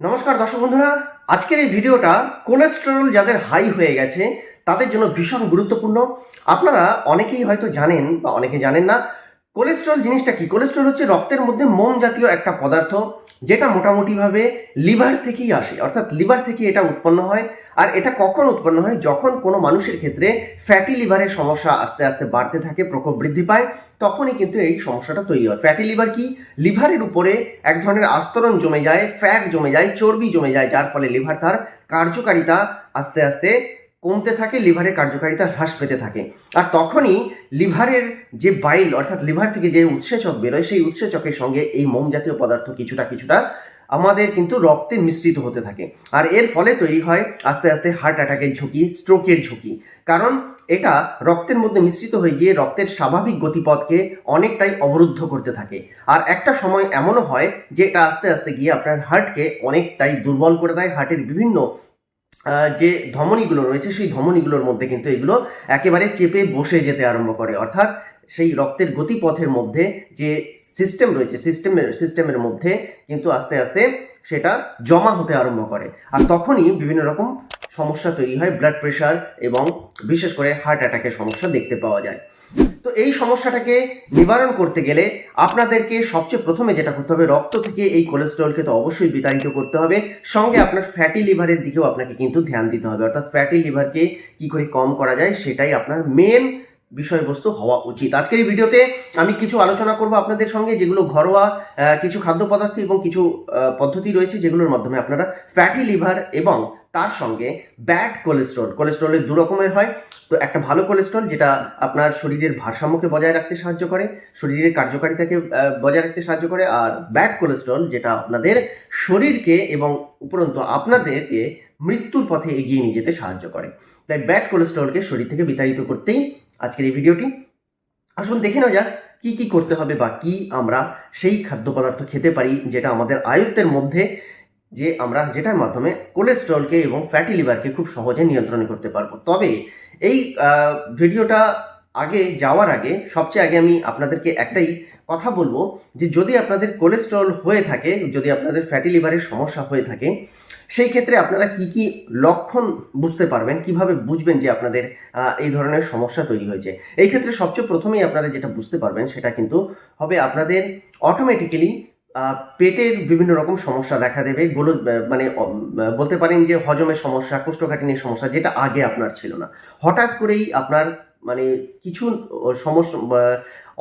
নমস্কার দর্শক বন্ধুরা, আজকের এই ভিডিওটা কোলেস্টেরল যাদের হাই হয়ে গেছে, তাদের জন্য ভীষণ গুরুত্বপূর্ণ। আপনারা অনেকেই হয়তো জানেন বা অনেকে জানেন না কোলেস্টেরল জিনিসটা কি? কোলেস্ট্রল হচ্ছে রক্তের মধ্যে মোম জাতীয় একটা পদার্থ, যেটা মোটামুটিভাবে লিভার থেকেই আসে। অর্থাৎ লিভার থেকে এটা উৎপন্ন হয়, আর এটা কখন উৎপন্ন হয়? যখন কোনো মানুষের ক্ষেত্রে ফ্যাটি লিভারের সমস্যা আস্তে আস্তে বাড়তে থাকে, প্রকোপ বৃদ্ধি পায়, তখনই কিন্তু এই সমস্যাটা তৈরি হয়। ফ্যাটি লিভার কি? লিভারের উপরে এক ধরনের আস্তরণ জমে যায়, ফ্যাট জমে যায়, চর্বি জমে যায়, যার ফলে লিভার তার কার্যকারিতা আস্তে আস্তে কমতে থাকে, লিভারের কার্যকারিতা হ্রাস পেতে থাকে। আর তখনই লিভারের যে বাইল, অর্থাৎ লিভার থেকে যে উৎসেচক বেরোয়, সেই উৎসেচকের সঙ্গে এই মোম জাতীয় পদার্থ কিছুটা কিছুটা আমাদের কিন্তু রক্তে মিশ্রিত হতে থাকে। আর এর ফলে তৈরি হয় আস্তে আস্তে হার্ট অ্যাটাকের ঝুঁকি, স্ট্রোকের ঝুঁকি। কারণ এটা রক্তের মধ্যে মিশ্রিত হয়ে গিয়ে রক্তের স্বাভাবিক গতিপথকে অনেকটাই অবরুদ্ধ করতে থাকে। আর একটা সময় এমনও হয় যে এটা আস্তে আস্তে গিয়ে আপনার হার্টকে অনেকটাই দুর্বল করে দেয়। হার্টের বিভিন্ন যে ধমনীগুলো রয়েছে, সেই ধমনীগুলোর মধ্যে কিন্তু এগুলো একেবারে চেপে বসে যেতে আরম্ভ করে। অর্থাৎ সেই রক্তের গতিপথের মধ্যে যে সিস্টেম রয়েছে সিস্টেমের সিস্টেমের মধ্যে কিন্তু আস্তে আস্তে সেটা জমা হতে আরম্ভ করে। আর তখনই বিভিন্ন রকম সমস্যা তৈরি হয় ব্লাড প্রেশার এবং বিশেষ করে হার্ট অ্যাটাকের সমস্যা দেখতে পাওয়া যায়। তো এই সমস্যাটাকে নিবারণ করতে গেলে আপনাদেরকে সবচেয়ে প্রথমে যেটা করতে হবে, রক্ত থেকে এই কোলেস্টেরলকে তো অবশ্যই বিতাড়িত করতে হবে। সঙ্গে আপনার ফ্যাটি লিভারের দিকেও আপনাকে কিন্তু ধ্যান দিতে হবে। অর্থাৎ ফ্যাটি লিভারকে কি করে কম করা যায়, সেটাই আপনার মেন বিষয়বস্তু হওয়া উচিত। আজকের এই ভিডিওতে আমি কিছু আলোচনা করব আপনাদের সঙ্গে, যেগুলো ঘরোয়া কিছু খাদ্য পদার্থ এবং কিছু পদ্ধতি রয়েছে, যেগুলোর মাধ্যমে আপনারা ফ্যাটি লিভার এবং তার সঙ্গে ব্যাড কোলেস্ট্রল কোলেস্ট্রলের দু রকমের হয়। তো একটা ভালো কোলেস্ট্রল যেটা আপনার শরীরের ভারসাম্যকে বজায় রাখতে সাহায্য করে, শরীরের কার্যকারিতাকে বজায় রাখতে সাহায্য করে। আর ব্যাড কোলেস্ট্রল যেটা আপনাদের শরীরকে এবং উপরন্তু আপনাদেরকে মৃত্যুর পথে এগিয়ে নিয়ে যেতে সাহায্য করে। তাই ব্যাড কোলেস্ট্রলকে শরীর থেকে বিতাড়িত করতেই আজকের এই ভিডিওটি। আসুন দেখে নেওয়া যাক কী কী করতে হবে বা কী আমরা সেই খাদ্য পদার্থ খেতে পারি যেটা আমাদের আয়ত্তের মধ্যে যে আমরা যেটার মাধ্যমে কোলেস্ট্রলকে এবং ফ্যাটি লিভারকে খুব সহজে নিয়ন্ত্রণ করতে পারব। তবে এই ভিডিওটা আগে যাওয়ার আগে সবচেয়ে আগে আমি আপনাদেরকে একটাই কথা বলব যে যদি আপনাদের কোলেস্ট্রল হয়ে থাকে, যদি আপনাদের ফ্যাটি লিভারের সমস্যা হয়ে থাকে, সেই ক্ষেত্রে আপনারা কি কি লক্ষণ বুঝতে পারবেন, কীভাবে বুঝবেন যে আপনাদের এই ধরনের সমস্যা তৈরি হয়েছে? এই ক্ষেত্রে সবচেয়ে প্রথমেই আপনারা যেটা বুঝতে পারবেন সেটা কিন্তু হবে আপনাদের অটোমেটিক্যালি পেটের বিভিন্ন রকম সমস্যা দেখা দেবে। গোল মানে বলতে পারেন যে হজমের সমস্যা কোষ্ঠকাঠিনের সমস্যা, যেটা আগে আপনার ছিল না। হঠাৎ করেই আপনার মানে কিছু সমস্যা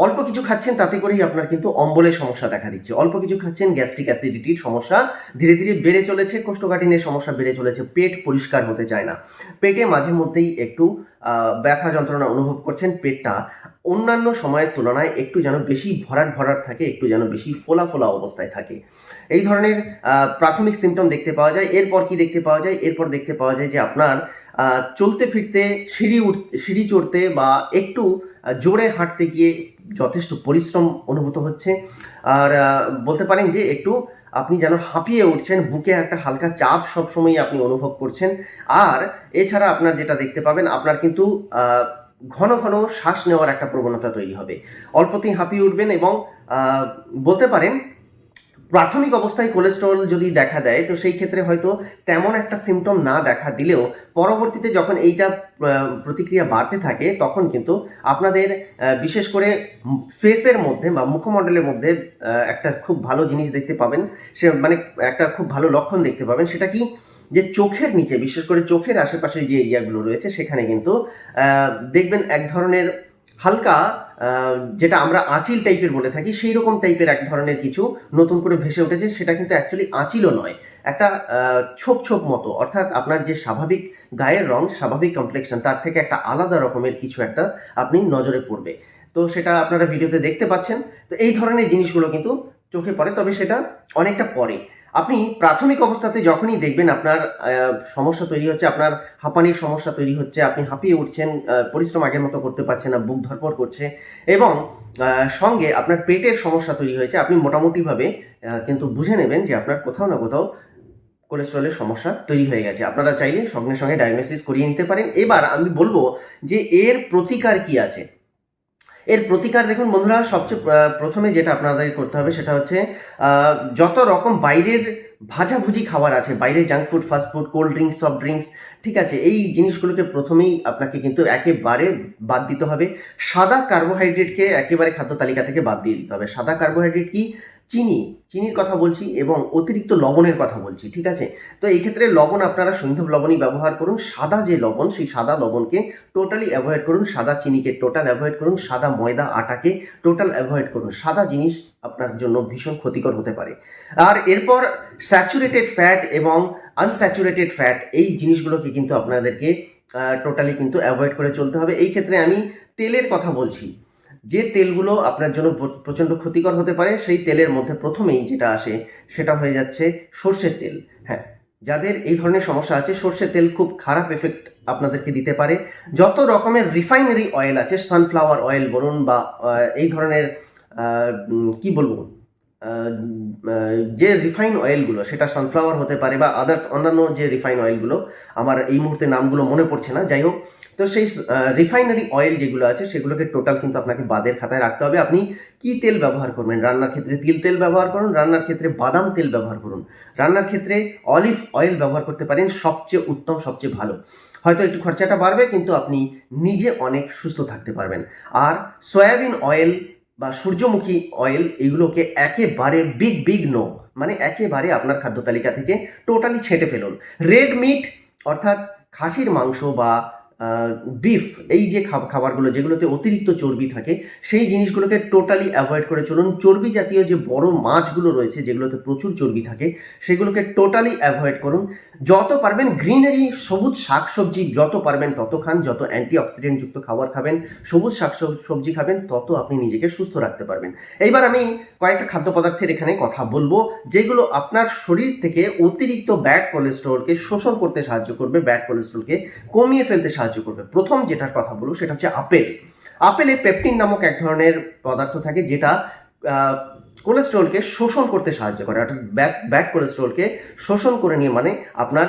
অল্প কিছু খাচ্ছেন, তাতে করেই আপনার কিন্তু অম্বলের সমস্যা দেখা দিচ্ছে। অল্প কিছু খাচ্ছেন গ্যাস্ট্রিক অ্যাসিডিটির সমস্যা। ধীরে ধীরে বেড়ে চলেছে, কোষ্ঠকাঠিন্যের সমস্যা বেড়ে চলেছে, পেট পরিষ্কার হতে চায় না। পেটে মাঝে মধ্যেই একটু ব্যথা যন্ত্রণা অনুভব করছেন পেটটা। অন্যান্য সময়ের তুলনায় একটু যেন বেশি ভরাট ভরাট থাকে, একটু যেন বেশি ফোলা ফোলা অবস্থায় থাকে। এই ধরনের প্রাথমিক সিমটম দেখতে পাওয়া যায়। এরপর কি দেখতে পাওয়া যায়? এরপর দেখতে পাওয়া যায় যে আপনার চলতে ফিরতে, সিঁড়ি উঠ, সিঁড়ি চড়তে বা একটু জোরে হাঁটতে গিয়ে যথেষ্ট পরিশ্রম অনুভূত হচ্ছে। আর বলতে পারেন যে একটু আপনি যেন হাঁপিয়ে উঠছেন, বুকে একটা হালকা চাপ সবসময় আপনি অনুভব করছেন। আর এছাড়া আপনার যেটা দেখতে পাবেন, আপনার কিন্তু ঘন ঘন শ্বাস নেওয়ার একটা প্রবণতা তৈরি হবে। অল্পতেই হাঁপিয়ে উঠবেন এবং বলতে পারেন প্রাথমিক অবস্থায় কোলেস্টেরল যদি দেখা দেয়, তো সেই ক্ষেত্রে হয়তো তেমন একটা সিমটম না দেখা দিলেও পরবর্তীতে যখন এইটা প্রতিক্রিয়া বাড়তে থাকে, তখন কিন্তু আপনাদের বিশেষ করে ফেসের মধ্যে বা মুখমণ্ডলের মধ্যে একটা খুব ভালো জিনিস দেখতে পাবেন। সে মানে একটা খুব ভালো লক্ষণ দেখতে পাবেন। সেটা কি? যে চোখের নিচে, বিশেষ করে চোখের আশেপাশে যে এরিয়াগুলো রয়েছে, সেখানে কিন্তু দেখবেন এক ধরনের হালকা যেটা আমরা আঁচিল টাইপের বলে থাকি সেই রকম টাইপের এক ধরনের কিছু নতুন করে ভেসে উঠেছে, সেটা কিন্তু অ্যাকচুয়ালি আঁচিলও নয়। একটা ছোপ ছোপ মতো, অর্থাৎ আপনার যে স্বাভাবিক গায়ের রং, স্বাভাবিক কমপ্লেকশন তার থেকে একটা আলাদা রকমের কিছু একটা আপনি নজরে পড়বে। তো সেটা আপনারা ভিডিওতে দেখতে পাচ্ছেন। তো এই ধরনের জিনিসগুলো কিন্তু চোখে পড়ে, তবে সেটা অনেকটা পরে। আপনি প্রাথমিক অবস্থাতে যখনই দেখবেন আপনার সমস্যা তৈরি হচ্ছে, আপনার হাঁপানির সমস্যা তৈরি হচ্ছে, আপনি হাঁপিয়ে উঠছেন পরিশ্রম আগের মতো করতে পারছেন না, বুক ধরপড় করছে এবং সঙ্গে আপনার পেটের সমস্যা তৈরি হয়েছে, আপনি মোটামুটিভাবে কিন্তু বুঝে নেবেন যে আপনার কোথাও না কোথাও কোলেস্ট্রলের সমস্যা তৈরি হয়ে গেছে। আপনারা চাইলে সঙ্গে সঙ্গে ডায়াগনোসিস করিয়ে নিতে পারেন। এবার আমি বলব যে এর প্রতিকার কি আছে? এর প্রতিকার দেখুন বন্ধুরা, সবচেয়ে প্রথমে যেটা আপনাদের করতে হবে সেটা হচ্ছে যত রকম বাইরের ভাজাভুজি খাবার আছে বাইরে junk food fast food cold drinks soft drinks ঠিক আছে, এই জিনিসগুলোকে প্রথমেই আপনাকে কিন্তু একেবারে বাদ দিতে হবে। সাদা কার্বোহাইড্রেটকে একেবারে খাদ্য তালিকা থেকে বাদ দিয়ে দিতে হবে। সাদা কার্বোহাইড্রেট কি? চিনি, চিনির কথা বলছি এবং অতিরিক্ত লবণের কথা বলছি, ঠিক আছে? তো এই ক্ষেত্রে লবণ আপনারা সৈন্ধব লবণই ব্যবহার করুন। সাদা যে লবণ, সেই সাদা লবণকে টোটালি অ্যাভয়েড করুন। সাদা চিনিকে টোটাল অ্যাভয়েড করুন। সাদা ময়দা আটাকে টোটাল অ্যাভয়েড করুন। সাদা জিনিস আপনার জন্য ভীষণ ক্ষতিকর হতে পারে। আর এরপর স্যাচুরেটেড ফ্যাট এবং আনস্যাচুরেটেড ফ্যাট এই জিনিসগুলোকে কিন্তু আপনাদেরকে টোটালি কিন্তু অ্যাভয়েড করে চলতে হবে। এই ক্ষেত্রে আমি তেলের কথা বলছি। যে তেলগুলো আপনার জন্য প্র- প্রচণ্ড ক্ষতিকর হতে পারে, সেই তেলের মধ্যে প্রথমেই যেটা আসে সেটা হয়ে যাচ্ছে সর্ষের তেল। হ্যাঁ যাদের এই ধরনের সমস্যা আছে, সর্ষের তেল খুব খারাপ এফেক্ট আপনাদেরকে দিতে পারে। যত রকমের রিফাইনারি অয়েল আছে সানফ্লাওয়ার অয়েল বলুন বা এই ধরনের কি বলব? যে রিফাইন অয়েলগুলো, সেটা সানফ্লাওয়ার হতে পারে বা আদার্স অন্যান্য যে রিফাইন অয়েলগুলো, আমার এই মুহূর্তে নামগুলো মনে পড়ছে না, যাই হোক। তো সেই রিফাইনারি অয়েল যেগুলো আছে, সেগুলোকে টোটাল কিন্তু আপনাকে বাদের খাতায় রাখতে হবে। আপনি কি তেল ব্যবহার করবেন? রান্নার ক্ষেত্রে তিল তেল ব্যবহার করুন, রান্নার ক্ষেত্রে বাদাম তেল ব্যবহার করুন। রান্নার ক্ষেত্রে অলিভ অয়েল ব্যবহার করতে পারেন, সবচেয়ে উত্তম, সবচেয়ে ভালো। হয়তো একটু খরচাটা বাড়বে, কিন্তু আপনি নিজে অনেক সুস্থ থাকতে পারবেন। আর সয়াবিন অয়েল বা সূর্যমুখী অয়েল এগুলোকে একেবারে বিগ বিগ নো মানে একেবারে আপনার খাদ্য তালিকা থেকে টোটালি ছেঁটে ফেলুন। রেড মিট অর্থাৎ খাসির মাংস বা বিফ এই যে খাব- খাবারগুলো যেগুলোতে অতিরিক্ত চর্বি থাকে, সেই জিনিসগুলোকে টোটালি অ্যাভয়েড করে চলুন। চর্বি জাতীয় যে বড় মাছগুলো রয়েছে, যেগুলোতে প্রচুর চর্বি থাকে, সেগুলোকে টোটালি অ্যাভয়েড করুন। যত পারবেন গ্রিনারি সবুজ শাকসবজি যত পারবেন তত খান, যত অ্যান্টি যুক্ত খাবার খাবেন, সবুজ শাক সবজি খাবেন, তত আপনি নিজেকে সুস্থ রাখতে পারবেন। এইবার আমি কয়েকটা খাদ্য পদার্থের এখানে কথা বলব, যেগুলো আপনার শরীর থেকে অতিরিক্ত ব্যাড কোলেস্ট্রলকে শোষণ করতে সাহায্য করবে ব্যাড কোলেস্ট্রলকে কমিয়ে ফেলতে সাহায্য করবে। প্রথম যেটার কথা বলব সেটা হচ্ছে আপেল। আপেলে পেপটিন নামক এক ধরনের পদার্থ থাকে যেটা কোলেস্ট্রলকে শোষণ করতে সাহায্য করে। অর্থাৎ ব্যাড ব্যাড কোলেস্ট্রলকে শোষণ করে নিয়ে মানে আপনার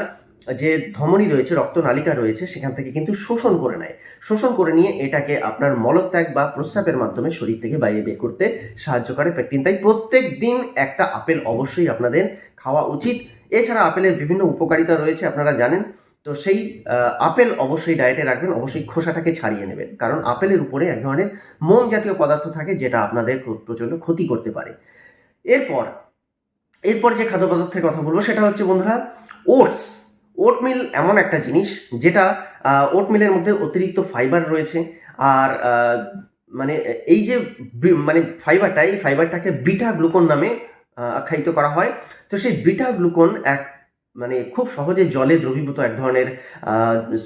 যে ধমনী রয়েছে রক্তনালিকা রয়েছে, সেখান থেকে কিন্তু শোষণ করে নেয়। শোষণ করে নিয়ে এটাকে আপনার মলত্যাগ বা প্রস্রাবের মাধ্যমে শরীর থেকে বাইরে বের করতে সাহায্য করে পেকটিন তাই প্রত্যেক দিন একটা আপেল অবশ্যই আপনাদের খাওয়া উচিত। এছাড়া আপেলের বিভিন্ন উপকারিতা রয়েছে, আপনারা জানেন। তো সেই আপেল অবশ্যই ডায়েটে রাখবেন, অবশ্যই খোসাটাকে ছাড়িয়ে নেবেন। কারণ আপেলের উপরে এক ধরনের মোম জাতীয় পদার্থ থাকে যেটা আপনাদের প্র- প্রচণ্ড ক্ষতি করতে পারে। এরপর এরপর যে খাদ্য পদার্থের কথা বলব, সেটা হচ্ছে বন্ধুরা, ওটস। ওটমিল এমন একটা জিনিস যেটা ওটমিলের মধ্যে অতিরিক্ত ফাইবার রয়েছে। আর মানে এই যে মানে ফাইবারটা, এই ফাইবারটাকে বিটা গ্লুকোন নামে আখ্যায়িত করা হয়। তো সেই বিটা গ্লুকোন এক মানে খুব সহজে জলে দ্রবীভূত এক ধরনের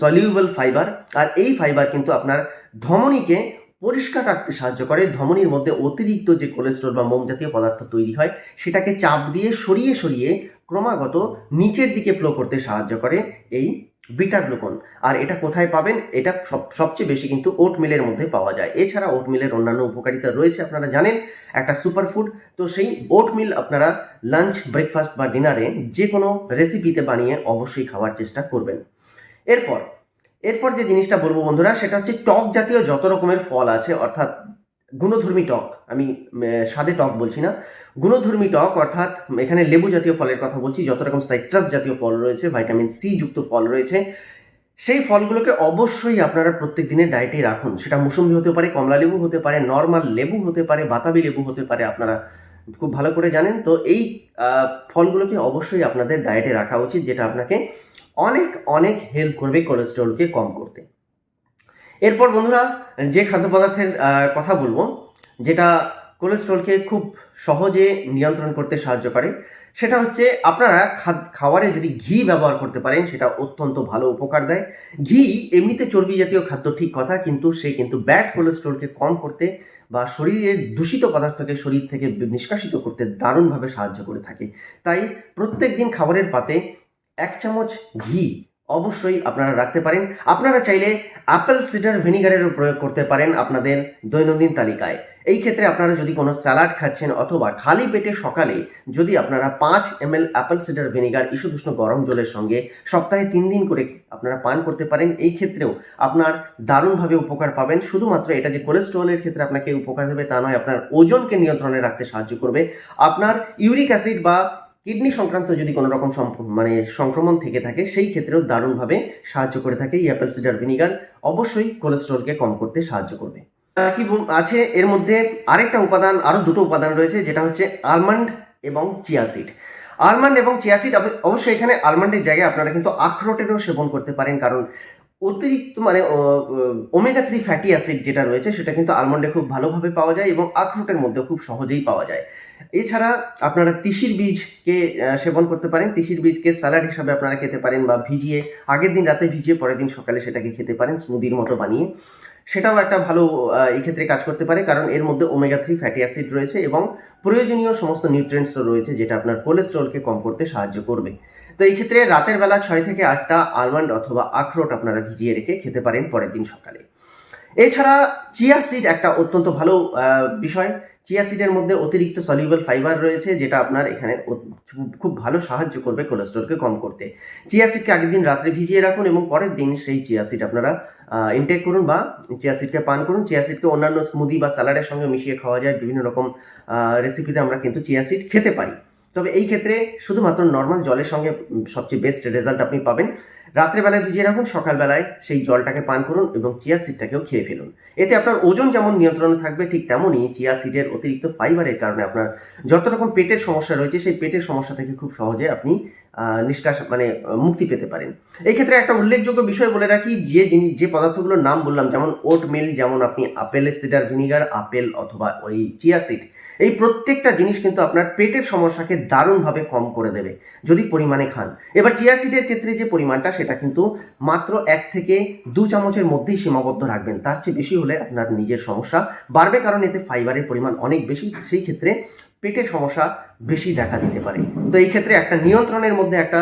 সলিউবল ফাইবার আর এই ফাইবার কিন্তু আপনার ধমনীকে পরিষ্কার রাখতে সাহায্য করে। ধমনির মধ্যে অতিরিক্ত যে কোলেস্ট্রল বা মোম জাতীয় পদার্থ তৈরি হয়, সেটাকে চাপ দিয়ে সরিয়ে সরিয়ে ক্রমাগত নিচের দিকে ফ্লো করতে সাহায্য করে এই বিটা গ্লুকন। আর এটা কোথায় পাবেন? এটা সব, সবচেয়ে বেশি কিন্তু ওট মিলের মধ্যে পাওয়া যায়। এছাড়া ওট মিলের অন্যান্য উপকারিতা রয়েছে, আপনারা জানেন, একটা সুপারফুড তো সেই ওট মিল আপনারা লাঞ্চ ব্রেকফাস্ট বা ডিনারে যে কোনো রেসিপিতে বানিয়ে অবশ্যই খাওয়ার চেষ্টা করবেন। এরপর এরপর যে জিনিসটা বলব বন্ধুরা, সেটা হচ্ছে টক জাতীয় যত রকমের ফল আছে, অর্থাৎ গুণধর্মী টক, আমি স্বাদে টক বলছি না। গুণধর্মী টক অর্থাৎ এখানে লেবু জাতীয় ফলের কথা বলছি, যত রকম সাইট্রাস জাতীয় ফল রয়েছে ভাইটামিন সি যুক্ত ফল রয়েছে, সেই ফলগুলোকে অবশ্যই আপনারা প্রত্যেক দিনের ডায়েটে রাখুন। সেটা মুসম্বি হতে পারে, কমলা লেবু হতে পারে, নর্মাল লেবু হতে পারে, বাতাবি লেবু হতে পারে, আপনারা খুব ভালো করে জানেন। তো এই ফলগুলোকে অবশ্যই আপনাদের ডায়েটে রাখা উচিত, যেটা আপনাকে অনেক অনেক হেল্প করবে কোলেস্ট্রলকে কম করতে। এরপর বন্ধুরা, যে খাদ্য পদার্থের কথা বলব, যেটা কোলেস্ট্রলকে খুব সহজে নিয়ন্ত্রণ করতে সাহায্য করে, সেটা হচ্ছে আপনারা খাবারে যদি ঘি ব্যবহার করতে পারেন, সেটা অত্যন্ত ভালো উপকার দেয়। ঘি এমনিতে চর্বি জাতীয় খাদ্য, ঠিক কথা, কিন্তু সে কিন্তু ব্যাড কোলেস্ট্রলকে কম করতে বা শরীরের দূষিত পদার্থকে শরীর থেকে নিষ্কাশিত করতে দারুণভাবে সাহায্য করে থাকে। তাই প্রত্যেক দিন খাবারের পাতে এক চামচ ঘি অবশ্যই আপনারা রাখতে পারেন। আপনারা চাইলে অ্যাপেল সিডার ভিনিগারেরও প্রয়োগ করতে পারেন আপনাদের দৈনন্দিন তালিকায়। এই ক্ষেত্রে আপনারা যদি কোনো স্যালাড খাচ্ছেন অথবা খালি পেটে সকালে যদি আপনারা পাঁচ M L apple cider vinegar ইস্যুদুষ্ণ গরম জলের সঙ্গে সপ্তাহে তিন দিন করে আপনারা পান করতে পারেন, এই ক্ষেত্রেও আপনার দারুণভাবে উপকার পাবেন। শুধুমাত্র এটা যে কোলেস্ট্রলের ক্ষেত্রে আপনাকে উপকার দেবে তা নয়, আপনার ওজনকে নিয়ন্ত্রণে রাখতে সাহায্য করবে। আপনার ইউরিক অ্যাসিড বা কিডনি সংক্রান্ত যদি কোনো রকম মানে সংক্রমণ থেকে থাকে, সেই ক্ষেত্রেও দারুণভাবে সাহায্য করে থাকে এই অ্যাপেল সিডার ভিনিগার। অবশ্যই কোলেস্ট্রলকে কম করতে সাহায্য করবে। কি আছে, এর মধ্যে আরেকটা উপাদান আরও দুটো উপাদান রয়েছে, যেটা হচ্ছে আলমন্ড এবং চিয়াসিড আলমন্ড এবং চিয়াসিড অবশ্যই এখানে আলমন্ডের জায়গায় আপনারা কিন্তু আখরোটেরও সেবন করতে পারেন, কারণ অতিরিক্ত মানে ওমেগা থ্রি ফ্যাটি অ্যাসিড যেটা রয়েছে, সেটা কিন্তু আলমন্ডে খুব ভালোভাবে পাওয়া যায় এবং আখরোটের মধ্যে খুব সহজেই পাওয়া যায়। এছাড়া আপনারা তিসির বীজকে সেবন করতে পারেন। তিসির বীজকে স্যালাড হিসাবে আপনারা খেতে পারেন বা ভিজিয়ে, আগের দিন রাতে ভিজিয়ে পরের দিন সকালে সেটাকে খেতে পারেন স্মুদির মতো বানিয়ে। সেটাও একটা ভালো এই ক্ষেত্রে কাজ করতে পারে, কারণ এর মধ্যে ওমেগা থ্রি ফ্যাটি অ্যাসিড রয়েছে এবং প্রয়োজনীয় সমস্ত নিউট্রিয়েন্টসও রয়েছে যেটা আপনার কোলেস্ট্রলকে কম করতে সাহায্য করবে। তো এই ক্ষেত্রে রাতের বেলা ছয় থেকে আটটা আলমন্ড অথবা আখরোট আপনারা ভিজিয়ে রেখে খেতে পারেন পরের দিন সকালে। এছাড়া চিয়া সিড একটা অত্যন্ত ভালো বিষয়। চিয়া সিডের মধ্যে অতিরিক্ত সলিউবল ফাইবার রয়েছে, যেটা আপনার এখানে খুব ভালো সাহায্য করবে কোলেস্ট্রলকে কম করতে। চিয়া সিডকে আগের দিন রাত্রে ভিজিয়ে রাখুন এবং পরের দিন সেই চিয়া সিড আপনারা ইনটেক করুন বা চিয়া সিডকে পান করুন। চিয়া সিডকে অন্যান্য স্মুদি বা স্যালাডের সঙ্গে মিশিয়ে খাওয়া যায়। বিভিন্ন রকম রেসিপিতে আমরা কিন্তু চিয়া সিড খেতে পারি। তবে এই ক্ষেত্রে শুধুমাত্র নর্মাল জলের সঙ্গে সবচেয়ে বেস্ট রেজাল্ট আপনি পাবেন। রাত্রেবেলায় ভিজিয়ে রাখুন, সকালবেলায় সেই জলটাকে পান করুন এবং চিয়া সিডটাকেও খেয়ে ফেলুন। এতে আপনার ওজন যেমন নিয়ন্ত্রণে থাকবে, ঠিক তেমনই চিয়া সিডের অতিরিক্ত ফাইবারের কারণে আপনার যত রকম পেটের সমস্যা রয়েছে, সেই পেটের সমস্যা থেকে খুব সহজে আপনি নিষ্কাশ মানে মুক্তি পেতে পারেন। এই ক্ষেত্রে একটা উল্লেখযোগ্য বিষয় বলে রাখি, যে জিনিস, যে পদার্থগুলোর নাম বললাম, যেমন ওট মিল যেমন আপনি আপেল সিডার ভিনিগার আপেল অথবা ওই চিয়া সিড এই প্রত্যেকটা জিনিস কিন্তু আপনার পেটের সমস্যাকে দারুণভাবে কম করে দেবে, যদি পরিমাণে খান। এবার চিয়া সিডের ক্ষেত্রে যে পরিমাণটা সেটা কিন্তু মাত্র এক থেকে দু চামচের মধ্যেই সীমাবদ্ধ রাখবেন। তার চেয়ে বেশি হলে আপনার নিজের সমস্যা বাড়বে, কারণ এতে ফাইবারের পরিমাণ অনেক বেশি, সেই ক্ষেত্রে পেটের সমস্যা বেশি দেখা দিতে পারে। তো এই ক্ষেত্রে একটা নিয়ন্ত্রণের মধ্যে, একটা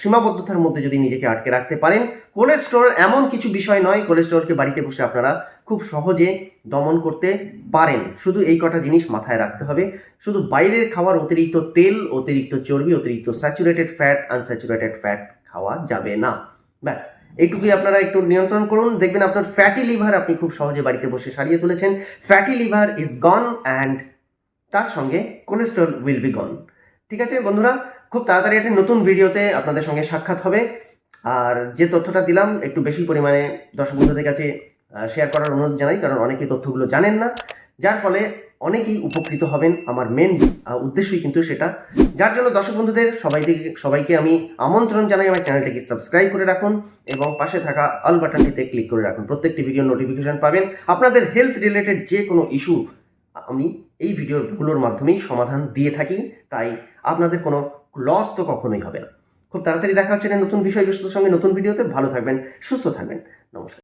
সীমাবদ্ধতার মধ্যে যদি নিজেকে আটকে রাখতে পারেন, কোলেস্ট্রল এমন কিছু বিষয় নয়, কোলেস্ট্রলকে বাড়িতে বসে আপনারা খুব সহজে দমন করতে পারেন। শুধু এই কটা জিনিস মাথায় রাখতে হবে। শুধু বাইরের খাওয়ার অতিরিক্ত তেল, অতিরিক্ত চর্বি, অতিরিক্ত স্যাচুরেটেড ফ্যাট আনস্যাচুরেটেড ফ্যাট খাওয়া যাবে না। ব্যাস, এইটুকুই আপনারা একটু নিয়ন্ত্রণ করুন। দেখবেন আপনার ফ্যাটি লিভার আপনি খুব সহজে বাড়িতে বসে সারিয়ে তুলেছেন। Fatty liver is gone and তার সঙ্গে কোলেস্ট্রল উইল বি গন ঠিক আছে বন্ধুরা, খুব তাড়াতাড়ি একটা নতুন ভিডিওতে আপনাদের সঙ্গে সাক্ষাৎ হবে। আর যে তথ্যটা দিলাম, একটু বেশি পরিমাণে দর্শক বন্ধুদের কাছে শেয়ার করার অনুরোধ জানাই, কারণ অনেকেই তথ্যগুলো জানেন না। যার ফলে অনেকেই উপকৃত হবেন আমার মেন উদ্দেশ্যই কিন্তু সেটা। যার জন্য দর্শক বন্ধুদের সবাই সবাইকে আমি আমন্ত্রণ জানাই আমার চ্যানেলটিকে সাবস্ক্রাইব করে রাখুন এবং পাশে থাকা অল বাটনটিতে ক্লিক করে রাখুন। প্রত্যেকটি ভিডিও নোটিফিকেশন পাবেন। আপনাদের হেলথ রিলেটেড যে কোনো ইস্যু আমি এই ভিডিওগুলোর মাধ্যমেই সমাধান দিয়ে থাকি, তাই আপনাদের কোনো লস তো কখনোই হবে না। খুব তাড়াতাড়ি দেখা হচ্ছে নতুন বিষয়বস্তুর সঙ্গে নতুন ভিডিওতে ভালো থাকবেন, সুস্থ থাকবেন। নমস্কার।